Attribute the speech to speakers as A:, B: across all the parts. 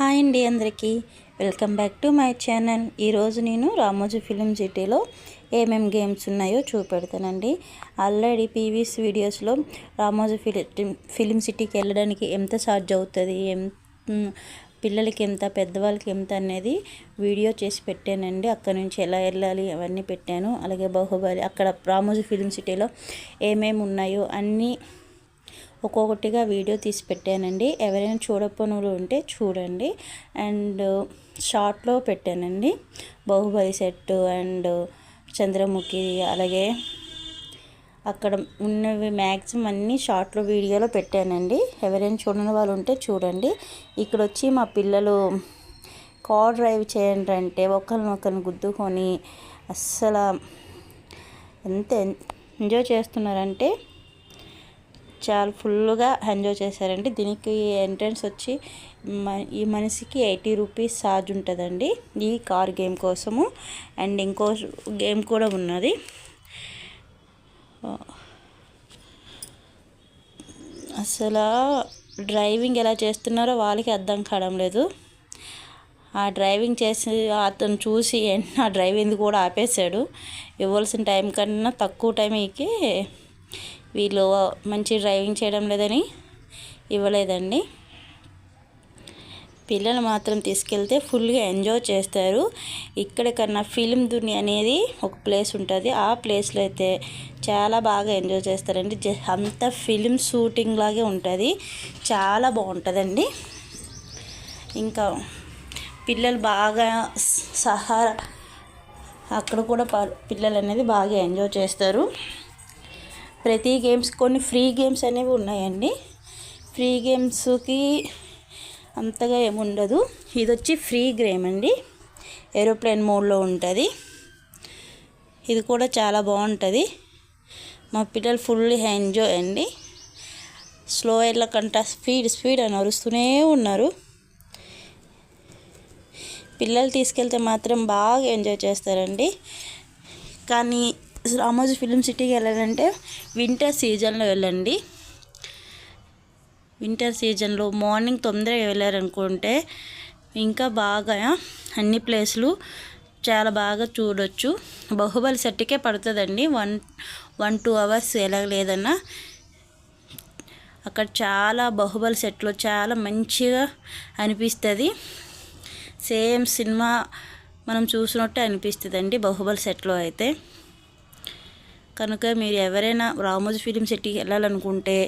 A: Hi అండి అందరికీ. Welcome back to my channel. ఈరోజు నేను రామోజీ ఫిలిం సిటీలో ఏమేమి గేమ్స్ ఉన్నాయో చూపెడతానండి. ఆల్రెడీ పీవీస్ వీడియోస్లో రామోజీ ఫిలిం ఫిలిం సిటీకి వెళ్ళడానికి ఎంత ఛార్జ్ అవుతుంది ఎం పిల్లలకి ఎంత పెద్దవాళ్ళకి ఎంత అనేది వీడియో చేసి పెట్టానండి. అక్కడ నుంచి ఎలా వెళ్ళాలి అవన్నీ పెట్టాను. అలాగే బాహుబలి అక్కడ రామోజీ ఫిలిం సిటీలో ఏమేమి ఉన్నాయో అన్నీ ఒక్కొక్కటిగా వీడియో తీసి పెట్టానండి. ఎవరైనా చూడకపోనులు ఉంటే చూడండి. అండ్ షార్ట్లో పెట్టానండి. బాహుబలి సెట్ అండ్ చంద్రముఖి అలాగే అక్కడ ఉన్నవి మ్యాక్సిమం అన్నీ షార్ట్లో వీడియోలో పెట్టానండి. ఎవరైనా చూడని వాళ్ళు ఉంటే చూడండి. ఇక్కడ వచ్చి మా పిల్లలు కార్ డ్రైవ్ చేయండి అంటే ఒకరిని గుద్దుకొని అస్సలు ఎంత ఎంజాయ్ చేస్తున్నారంటే చాలా ఫుల్గా ఎంజాయ్ చేశారండి. దీనికి ఎంట్రన్స్ వచ్చి ఈ మనిషికి ఎయిటీ రూపీస్ ఛార్జ్ ఉంటుందండి ఈ కార్ గేమ్ కోసము. అండ్ ఇంకో గేమ్ కూడా ఉన్నది. అసలు డ్రైవింగ్ ఎలా చేస్తున్నారో వాళ్ళకి అర్థం కావడం లేదు. ఆ డ్రైవింగ్ చేసి అతను చూసి ఆ డ్రైవింగ్ కూడా ఆపేశాడు. ఇవ్వాల్సిన టైం కన్నా తక్కువ టైంకి వీళ్ళు మంచి డ్రైవింగ్ చేయడం లేదని ఇవ్వలేదండి. పిల్లలు మాత్రం తీసుకెళ్తే ఫుల్గా ఎంజాయ్ చేస్తారు. ఇక్కడ కన్నా ఫిలిం దుని అనేది ఒక ప్లేస్ ఉంటుంది. ఆ ప్లేస్లో అయితే చాలా బాగా ఎంజాయ్ చేస్తారండి. అంత ఫిలిం షూటింగ్ లాగే ఉంటుంది. చాలా బాగుంటుందండి. ఇంకా పిల్లలు బాగా సహారా అక్కడ కూడా పిల్లలు అనేది బాగా ఎంజాయ్ చేస్తారు. ప్రతి గేమ్స్ కొన్ని ఫ్రీ గేమ్స్ అనేవి ఉన్నాయండి. ఫ్రీ గేమ్స్కి అంతగా ఏముండదు. ఇది వచ్చి ఫ్రీ గేమ్ అండి. ఏరోప్లేన్ మోడ్లో ఉంటుంది. ఇది కూడా చాలా బాగుంటుంది మా పిల్లలు ఫుల్ ఎంజాయ్ అండి. స్లో కంట స్పీడ్ స్పీడ్ అని అరుస్తూనే ఉన్నారు. పిల్లలు తీసుకెళ్తే మాత్రం బాగా ఎంజాయ్ చేస్తారండి. కానీ రామోజీ ఫిలిం సిటీకి వెళ్ళాలంటే వింటర్ సీజన్లో వెళ్ళండి. వింటర్ సీజన్లో మార్నింగ్ తొందరగా వెళ్ళారనుకుంటే ఇంకా బాగా అన్ని ప్లేస్లు చాలా బాగా చూడొచ్చు. బాహుబలి సెట్కే పడుతుందండి. వన్ వన్ టూ అవర్స్ ఎలా లేదన్నా అక్కడ చాలా బాహుబలి సెట్లో చాలా మంచిగా అనిపిస్తుంది. సేమ్ సినిమా మనం చూసినట్టే అనిపిస్తుంది అండి బాహుబలి సెట్లో అయితే. కనుక మీరు ఎవరైనా రామోజీ ఫిలిం సిటీకి వెళ్ళాలనుకుంటే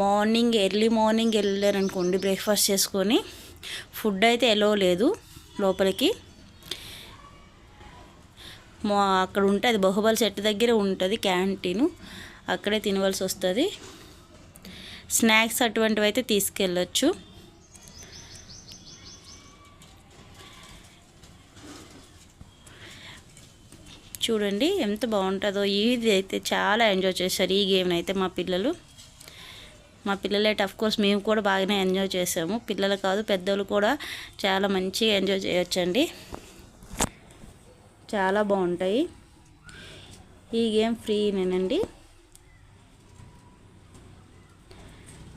A: మార్నింగ్ ఎర్లీ మార్నింగ్ వెళ్ళారనుకోండి బ్రేక్ఫాస్ట్ చేసుకొని ఫుడ్ అయితే ఎలో లేదు లోపలికి. మా అక్కడ ఉంటే అది బహుబలి సెట్ దగ్గర ఉంటుంది క్యాంటీన్. అక్కడే తినవలసి వస్తుంది. స్నాక్స్ అటువంటివి అయితే తీసుకెళ్ళచ్చు. చూడండి ఎంత బాగుంటుందో. ఇది అయితే చాలా ఎంజాయ్ చేశారు ఈ గేమ్ని అయితే మా పిల్లలు. మా పిల్లలు అయితే కోర్స్ మేము కూడా బాగానే ఎంజాయ్ చేసాము పిల్లలు కాదు పెద్దలు కూడా చాలా మంచిగా ఎంజాయ్ చేయొచ్చండి. చాలా బాగుంటాయి. ఈ గేమ్ ఫ్రీనేనండి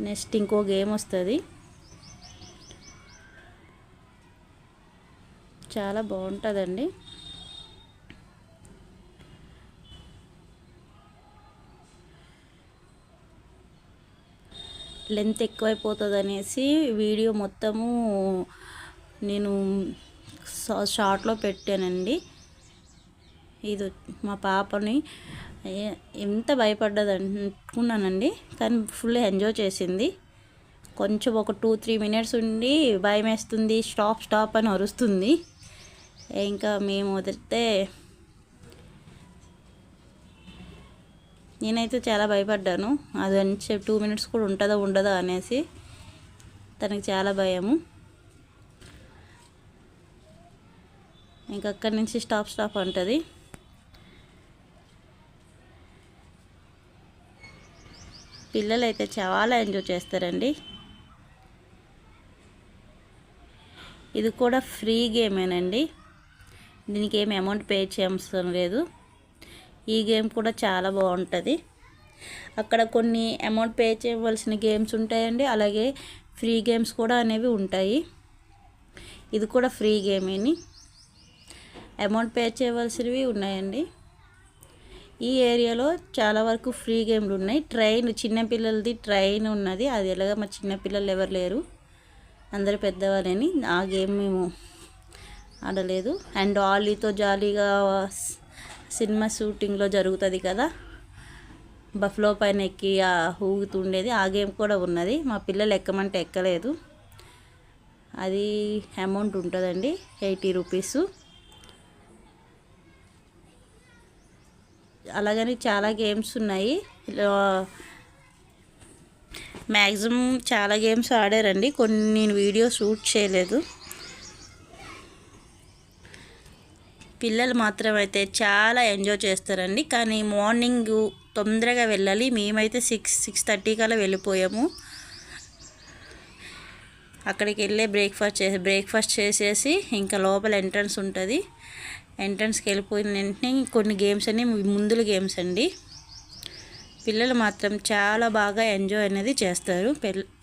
A: నెక్స్ట్ ఇంకో గేమ్ వస్తుంది. చాలా బాగుంటుందండి. లెంత్ ఎక్కువైపోతుంది అనేసి వీడియో మొత్తము నేను షార్ట్లో పెట్టానండి. ఇది మా పాపని ఎంత భయపడ్డది అనుకున్నానండి కానీ ఫుల్ ఎంజాయ్ చేసింది. కొంచెం ఒక టూ త్రీ మినిట్స్ ఉండి భయం వేస్తుంది స్టాప్ స్టాప్ అని అరుస్తుంది. ఇంకా మేము వదిలితే నేనైతే చాలా భయపడ్డాను. అది అని టూ మినిట్స్ కూడా ఉంటుందో ఉండదో అనేసి తనకి చాలా భయము. ఇంక అక్కడి నుంచి స్టాప్ స్టాప్ అంటుంది. పిల్లలు అయితే చాలా ఎంజాయ్ చేస్తారండి. ఇది కూడా ఫ్రీ గేమేనండి దీనికి ఏమి అమౌంట్ పే చేయవసరం లేదు. ఈ గేమ్ కూడా చాలా బాగుంటుంది. అక్కడ కొన్ని అమౌంట్ పే చేయవలసిన గేమ్స్ ఉంటాయండి. అలాగే ఫ్రీ గేమ్స్ కూడా అనేవి ఉంటాయి. ఇది కూడా ఫ్రీ గేమేని అమౌంట్ పే చేయవలసినవి ఉన్నాయండి. ఈ ఏరియాలో చాలా వరకు ఫ్రీ గేమ్లు ఉన్నాయి. ట్రైన్ చిన్నపిల్లలది ట్రైన్ ఉన్నది. అది ఎలాగ మా చిన్నపిల్లలు ఎవరు లేరు. అందరు పెద్దవాళ్ళని. ఆ గేమ్ మేము ఆడలేదు. అండ్ ఆలీతో జాలీగా సినిమా షూటింగ్లో జరుగుతుంది కదా. బఫ్లో పైన ఎక్కి ఆ ఊగుతుండేది. ఆ గేమ్ కూడా ఉన్నది. మా పిల్లలు ఎక్కమంటే ఎక్కలేదు. అది అమౌంట్ ఉంటుందండి. Eighty rupees. అలాగని చాలా గేమ్స్ ఉన్నాయి. మ్యాక్సిమం చాలా గేమ్స్ ఆడారండి. కొన్ని నేను వీడియో షూట్ చేయలేదు. పిల్లలు మాత్రం అయితే చాలా ఎంజాయ్ చేస్తారండి. కానీ మార్నింగ్ తొందరగా వెళ్ళాలి. మేమైతే సిక్స్ సిక్స్ థర్టీ కల్లా వెళ్ళిపోయాము. అక్కడికి వెళ్ళే బ్రేక్ఫాస్ట్ చేసి బ్రేక్ఫాస్ట్ చేసేసి ఇంకా లోపల ఎంట్రన్స్ ఉంటుంది. ఎంట్రన్స్కి వెళ్ళిపోయిన వెంటనే కొన్ని గేమ్స్ అన్ని ముందుల గేమ్స్ అండి. పిల్లలు మాత్రం చాలా బాగా ఎంజాయ్ అనేది చేస్తారు.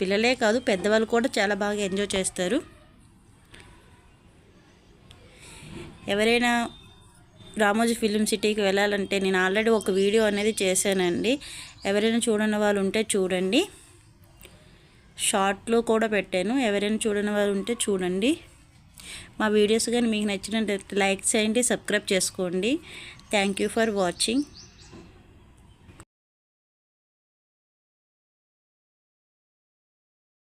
A: పిల్లలే కాదు పెద్దవాళ్ళు కూడా చాలా బాగా ఎంజాయ్ చేస్తారు. ఎవరైనా రామోజీ ఫిలిం సిటీకి వెళ్ళాలంటే నేను ఆల్రెడీ ఒక వీడియో అనేది చేశానండి. ఎవరైనా చూడని వాళ్ళు ఉంటే చూడండి. షార్ట్లో కూడా పెట్టాను. ఎవరైనా చూడని వాళ్ళు ఉంటే చూడండి. మా వీడియోస్ కానీ మీకు నచ్చినట్లయితే లైక్ చేయండి సబ్స్క్రైబ్ చేసుకోండి. Thank you for watching.